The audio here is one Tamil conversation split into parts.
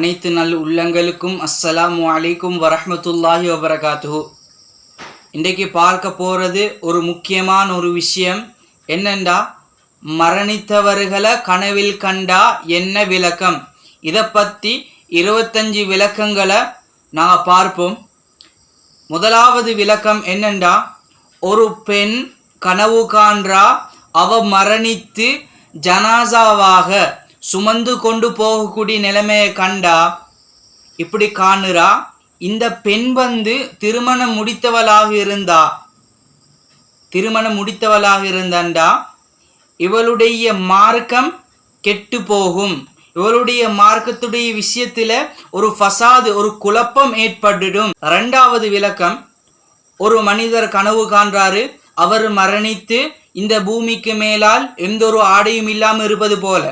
அனைத்து நல் உள்ளங்களுக்கும் அஸ்ஸலாமு அலைக்கும் வரமத்துல்லாஹி வபரகாத்து இன்றைக்கு பார்க்க போகிறது ஒரு முக்கியமான ஒரு விஷயம். என்னெண்டா மரணித்தவர்களை கனவில் கண்டா என்ன விளக்கம்? இதை பற்றி இருபத்தஞ்சி விளக்கங்களை நாங்கள் பார்ப்போம். முதலாவது விளக்கம் என்னெண்டா ஒரு பெண் கனவு காண்றா அவ மரணித்து ஜனாசாவாக சுமந்து கொண்டு போகக்கூடிய நிலைமையை கண்டா இப்படி காணுறா இந்த பெண் வந்து திருமணம் முடித்தவளாக இருந்தா திருமணம் முடித்தவளாக இருந்தாண்டா இவளுடைய மார்க்கம் கெட்டு போகும். இவளுடைய மார்க்கத்துடைய விஷயத்துல ஒரு ஃபசாது ஒரு குழப்பம் ஏற்பட்டுடும். ரெண்டாவது விளக்கம் ஒரு மனிதர் கனவு காண்றாரு அவர் மரணித்து இந்த பூமிக்கு மேலால் எந்த ஒரு ஆடையும் இல்லாமல் இருப்பது போல.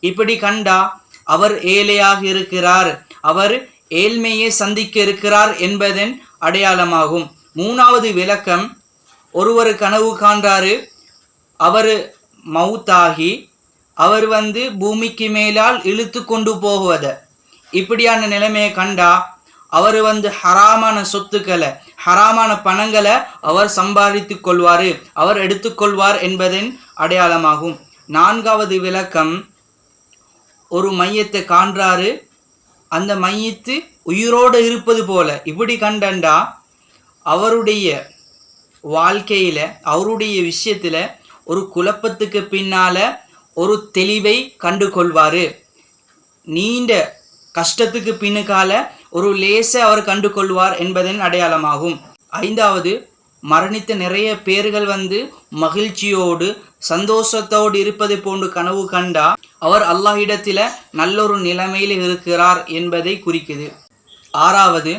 இப்படி கண்டா அவர் ஏழையாக இருக்கிறார். அவர் ஏழ்மையை சந்திக்க இருக்கிறார் என்பதன் அடையாளமாகும். மூணாவது விளக்கம் ஒருவர் கனவு காண்றாரு. அவர் மவுத்தாகி அவர் வந்து பூமிக்கு மேலால் இழுத்து கொண்டு போகுவத. இப்படியான நிலைமையை கண்டா அவர் வந்து ஹராமான சொத்துக்களை ஹராமான பணங்களை அவர் சம்பாதித்து கொள்வார். அவர் எடுத்துக்கொள்வார் என்பதன் அடையாளமாகும். நான்காவது விளக்கம் ஒரு மையத்தை காண்றாரு. அந்த மையத்து உயிரோடு இருப்பது போல. இப்படி கண்டண்டா அவருடைய வாழ்க்கையில் அவருடைய விஷயத்தில் ஒரு குழப்பத்துக்கு பின்னால் ஒரு தெளிவை கண்டு கொள்வார் நீண்ட கஷ்டத்துக்கு பின்னுக்கால ஒரு லேசை அவர் கண்டு கொள்வார் என்பதன் அடையாளமாகும். ஐந்தாவது மரணித்த நிறைய பேர்கள் வந்து மகிழ்ச்சியோடு சந்தோஷத்தோடு இருப்பதை போன்று கனவு கண்டா அவர் அல்லாஹிடத்தில் நல்லொரு நிலைமையில் இருக்கிறார் என்பதை குறிக்குது. ஆறாவது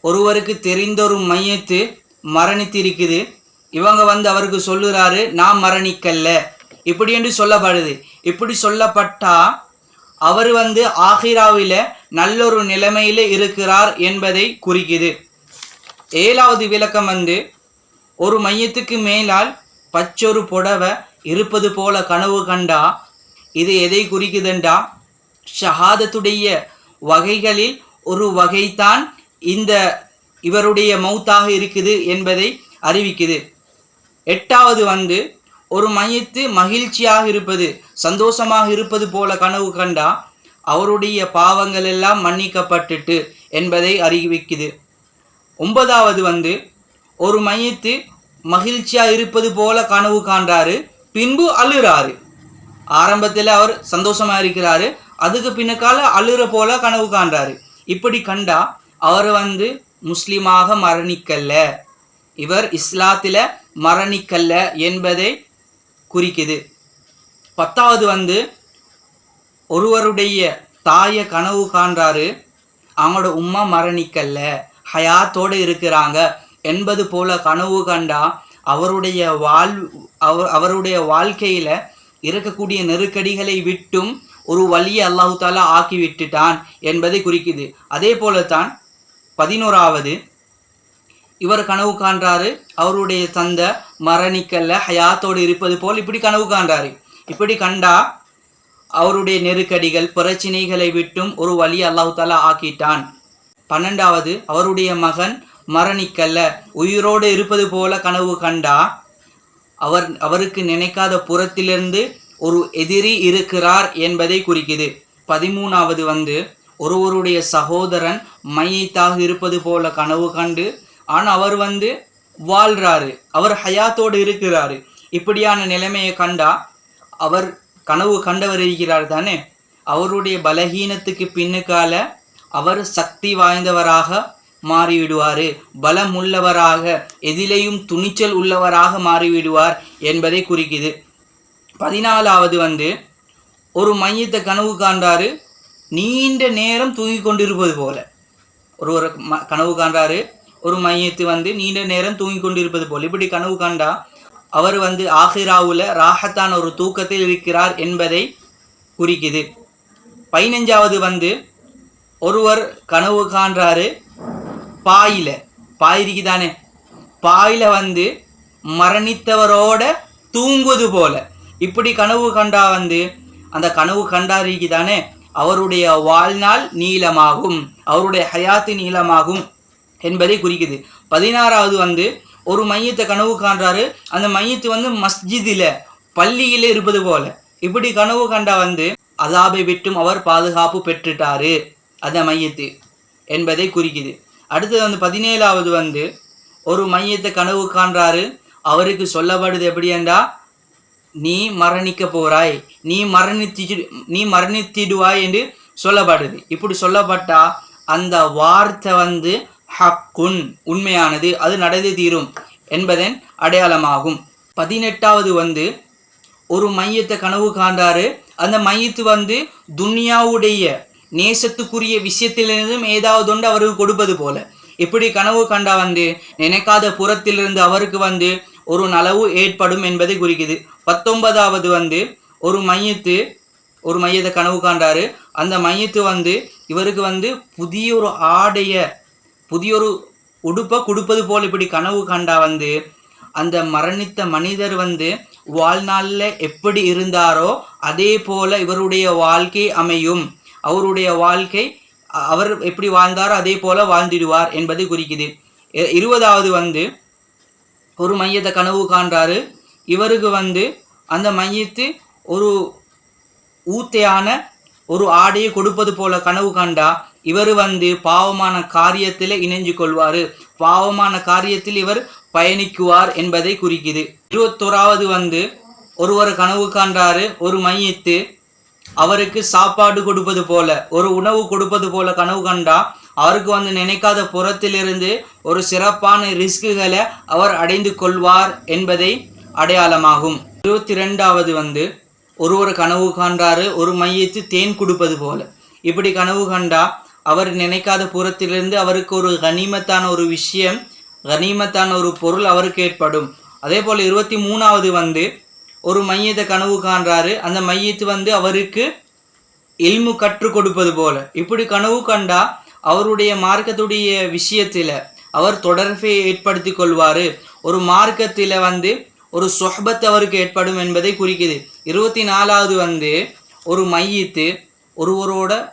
ஒருவருக்கு தெரிந்தொரு மையத்து மரணித்திருக்குது. இவங்க வந்து அவருக்கு சொல்லுறாரு நான் மரணிக்கல்ல. இப்படி என்று சொல்லப்படுது. இப்படி சொல்லப்பட்டா அவர் வந்து ஆஹிராவில் நல்லொரு நிலைமையில் இருக்கிறார் என்பதை குறிக்குது. ஏழாவது விளக்கம் வந்து ஒரு மையத்துக்கு மேலால் பச்சொரு புடவை இருப்பது போல கனவு கண்டா? இது எதை குறிக்குதுண்டா? ஷஹாதத்துடைய வகைகளில் ஒரு வகைதான் இந்த இவருடைய மௌத்தாக இருக்குது என்பதை அறிவிக்குது. எட்டாவது வந்து ஒரு மையத்து மகிழ்ச்சியாக இருப்பது சந்தோஷமாக இருப்பது போல கனவு கண்டா? அவருடைய பாவங்கள் எல்லாம் மன்னிக்கப்பட்டுட்டு என்பதை அறிவிக்குது. ஒன்பதாவது வந்து ஒரு மையத்து மகிழ்ச்சியாக இருப்பது போல கனவு காண்றாரு பின்பு அழுறாரு. ஆரம்பத்தில் அவர் சந்தோஷமாக இருக்கிறாரு அதுக்கு பின்னக்கால அழுற போல கனவு காண்றாரு. இப்படி கண்டா அவர் வந்து முஸ்லீமாக மரணிக்கல்ல. இவர் இஸ்லாத்தில் மரணிக்கல்ல என்பதை குறிக்குது. பத்தாவது வந்து ஒருவருடைய தாயை கனவு காண்றாரு அவங்களோட உம்மா மரணிக்கல்ல. ஹயாத்தோடு இருக்கிறாங்க. என்பது போல கனவு கண்டா அவருடைய வாழ் அவர் அவருடைய வாழ்க்கையில் இருக்கக்கூடிய நெருக்கடிகளை விட்டும் ஒரு வழியை அல்லாஹு தாலா ஆக்கி விட்டுட்டான் என்பதை குறிக்குது. அதே போலத்தான் பதினோராவது இவர் கனவு காண்றாரு. அவருடைய தந்தை மரணிக்கல்ல ஹயாத்தோடு இருப்பது போல் இப்படி கனவு காண்றாரு. இப்படி கண்டா அவருடைய நெருக்கடிகள் பிரச்சினைகளை விட்டும் ஒரு வழி அல்லாஹு தாலா ஆக்கிட்டான். பன்னெண்டாவது அவருடைய மகன் மரணிக்கல்ல. உயிரோடு இருப்பது போல கனவு கண்டா? அவர் அவருக்கு நினைக்காத புறத்திலிருந்து ஒரு எதிரி இருக்கிறார் என்பதை குறிக்குது. பதிமூணாவது வந்து ஒருவருடைய சகோதரன் மையத்தாக இருப்பது போல கனவு கண்டு ஆனால் அவர் வந்து வாழ்கிறாரு அவர் ஹயாத்தோடு இருக்கிறாரு. இப்படியான நிலைமையை கண்டா அவர் கனவு கண்டவர் இருக்கிறார் தானே? அவருடைய பலகீனத்துக்கு பின்னுக்கால அவர் சக்தி வாய்ந்தவராக மாறிவிடுவார். பலம் உள்ளவராக எதிலையும் துணிச்சல் உள்ளவராக மாறிவிடுவார் என்பதை குறிக்குது. பதினாலாவது வந்து ஒரு மையத்தை கனவு காண்றாரு நீண்ட நேரம் தூங்கி கொண்டிருப்பது போல. ஒரு ஒரு ம கனவு காண்றாரு ஒரு மையத்து வந்து நீண்ட நேரம் தூங்கி கொண்டிருப்பது போல். இப்படி கனவு காண்டா அவர் வந்து ஆஹிராவில் ராகத்தான் ஒரு தூக்கத்தில் இருக்கிறார் என்பதை குறிக்குது. பதினஞ்சாவது வந்து ஒருவர் கனவு காண்றாரு பாயில. பாயிருக்கு தானே பாயில வந்து மரணித்தவரோட தூங்குவது போல. இப்படி கனவு கண்டா வந்து அந்த கனவு கண்டாரிக்குதானே? அவருடைய வாழ்நாள் நீளமாகும். அவருடைய ஹயாத்து நீளமாகும் என்பதை குறிக்குது. பதினாறாவது வந்து ஒரு மையத்தை கனவு காண்றாரு. அந்த மையத்து வந்து மஸ்ஜிதில் பள்ளியில் இருப்பது போல. இப்படி கனவு கண்டா வந்து அதாபை விட்டும் அவர் பாதுகாப்பு பெற்றுட்டாரு. அந்த மையத்து என்பதை குறிக்குது. அடுத்தது வந்து பதினேழாவது வந்து ஒரு மையத்தை கனவு காண்றாரு. அவருக்கு சொல்லப்படுது எப்படி என்றா நீ மரணிக்க போகிறாய் நீ மரணித்து நீ மரணித்திடுவாய் என்று சொல்லப்படுது. இப்படி சொல்லப்பட்டா அந்த வார்த்தை வந்து ஹக்குன் உண்மையானது. அது நடந்து தீரும் என்பதன் அடையாளமாகும். பதினெட்டாவது வந்து ஒரு மையத்தை கனவு காண்றாரு. அந்த மையத்து வந்து துன்யாவுடைய நேசத்துக்குரிய விஷயத்திலிருந்தும் ஏதாவது ஒன்று அவருக்கு கொடுப்பது போல. இப்படி கனவு கண்டா வந்து நினைக்காத புறத்திலிருந்து அவருக்கு வந்து ஒரு நலவு ஏற்படும் என்பதை குறிக்குது. பத்தொன்பதாவது வந்து ஒரு மையத்து ஒரு மையத்தை கனவு காண்டாரு அந்த மையத்து வந்து இவருக்கு வந்து புதிய ஒரு ஆடைய புதிய ஒரு உடுப்பை கொடுப்பது போல் இப்படி கனவு கண்டா வந்து அந்த மரணித்த மனிதர் வந்து வாழ்நாளில் எப்படி இருந்தாரோ அதே போல இவருடைய வாழ்க்கை அமையும். அவருடைய வாழ்க்கை அவர் எப்படி வாழ்ந்தாரோ அதே போல வாழ்ந்திடுவார் என்பதை குறிக்குது. இருபதாவது வந்து ஒரு மையத்தை கனவு காண்றாரு. இவருக்கு வந்து அந்த மையத்து ஒரு ஊத்தையான ஒரு ஆடையை கொடுப்பது போல கனவு கண்டா. இவர் வந்து பாவமான காரியத்தில் இணைஞ்சு கொள்வார். பாவமான காரியத்தில் இவர் பயணிக்குவார் என்பதை குறிக்குது. இருபத்தோராவது வந்து ஒருவர் கனவு காண்றாரு. ஒரு மையத்து அவருக்கு சாப்பாடு கொடுப்பது போல ஒரு உணவு கொடுப்பது போல கனவு கண்டா அவருக்கு வந்து நினைக்காத புறத்திலிருந்து ஒரு சிறப்பான ரிஸ்குகளை அவர் அடைந்து கொள்வார் என்பதை அடையாளமாகும். இருபத்தி ரெண்டாவது வந்து ஒருவர் கனவு காண்றாரு ஒரு மையத்து தேன் கொடுப்பது போல. இப்படி கனவு கண்டா அவர் நினைக்காத புறத்திலிருந்து அவருக்கு ஒரு கனிமத்தான ஒரு விஷயம் கனிமத்தான ஒரு பொருள் அவருக்கு ஏற்படும். அதே போல் இருபத்தி மூணாவது வந்து ஒரு மையத்தை கனவு காண்றாரு. அந்த மையத்து வந்து அவருக்கு இல்மு கற்றுக் கொடுப்பது போல. இப்படி கனவு கண்டா அவருடைய மார்க்கத்துடைய விஷயத்தில் அவர் தொடர்பை ஏற்படுத்தி கொள்வார். ஒரு மார்க்கத்தில் வந்து ஒரு சொஹபத் அவருக்கு ஏற்படும் என்பதை குறிக்குது. இருபத்தி நாலாவது வந்து ஒரு மையத்து ஒருவரோட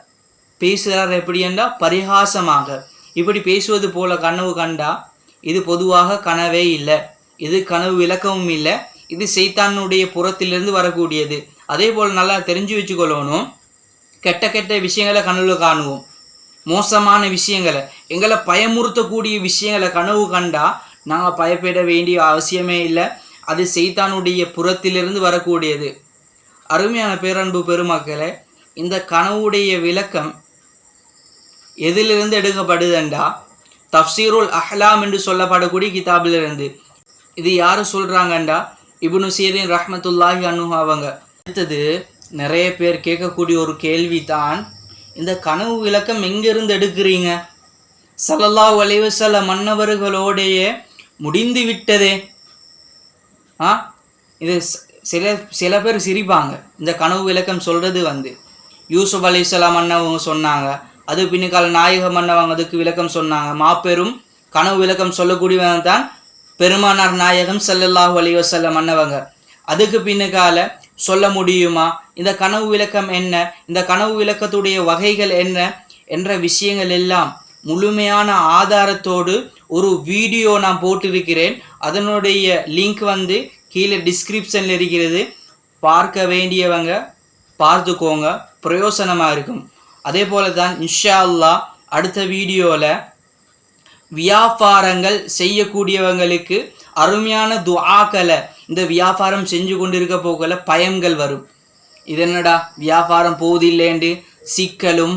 பேசுகிறார் எப்படி என்றால் பரிகாசமாக. இப்படி பேசுவது போல கனவு கண்டா இது பொதுவாக கனவே இல்லை. இது கனவு விளக்கமும் இல்லை. இது செய்தானுடைய புறத்திலிருந்து வரக்கூடியது. அதே போல் நல்லா தெரிஞ்சு வச்சுக்கொள்ளணும். கெட்ட கெட்ட விஷயங்களை கனவு காணுவோம். மோசமான விஷயங்களை. எங்களை பயமுறுத்தக்கூடிய விஷயங்களை கனவு கண்டா நாங்கள் பயப்பட வேண்டிய அவசியமே இல்லை. அது செய்தானுடைய புறத்திலிருந்து வரக்கூடியது. அருமையான பேரன்பு பெருமக்களே இந்த கனவுடைய விளக்கம் எதிலிருந்து எடுக்கப்படுதுண்டா? தப்சீருல் அஹ்லாம் என்று சொல்லப்படக்கூடிய கிதாபிலிருந்து. இது யார் சொல்கிறாங்கண்டா இபுனு சீரின் ரஹ்மத்துல்லாஹி அனு அவங்க. அடுத்தது நிறைய பேர் கேட்கக்கூடிய ஒரு கேள்வி தான் இந்த கனவு விளக்கம் எங்கிருந்து எடுக்கிறீங்க? ஸல்லல்லாஹு வளைவு சில மன்னவர்களோடைய முடிந்து விட்டதே. ஆ? இது சில சில பேர் சிரிப்பாங்க. இந்த கனவு விளக்கம் சொல்கிறது வந்து யூசுப் அலிசலாம் அண்ணவங்க சொன்னாங்க. அது பின்னுக்கால நாயக மன்னவங்க அதுக்கு விளக்கம் சொன்னாங்க. மாபெரும் கனவு விளக்கம் சொல்லக்கூடியவங்க தான் பெருமானார் நாயகம் செல்லல்லாஹ் அலைஹி வஸல்லம் அண்ணவங்க. அதுக்கு பின்னுக்கால சொல்ல முடியுமா? இந்த கனவு விளக்கம் என்ன? இந்த கனவு விளக்கத்துடைய வகைகள் என்ன? என்ற விஷயங்கள் எல்லாம் முழுமையான ஆதாரத்தோடு ஒரு வீடியோ நான் போட்டிருக்கிறேன். அதனுடைய லிங்க் வந்து கீழே டிஸ்கிரிப்ஷனில் இருக்கிறது. பார்க்க வேண்டியவங்க பார்த்துக்கோங்க. பிரயோசனமாக இருக்கும். அதே போல தான் இன்ஷா அல்லாஹ் அடுத்த வீடியோவில் வியாபாரங்கள் செய்யக்கூடியவங்களுக்கு அருமையான துஆக்களை இந்த வியாபாரம் செஞ்சு கொண்டிருக்க போகல பயன்கள் வரும். இது என்னடா? வியாபாரம் போவதில்லைண்டு சிக்கலும்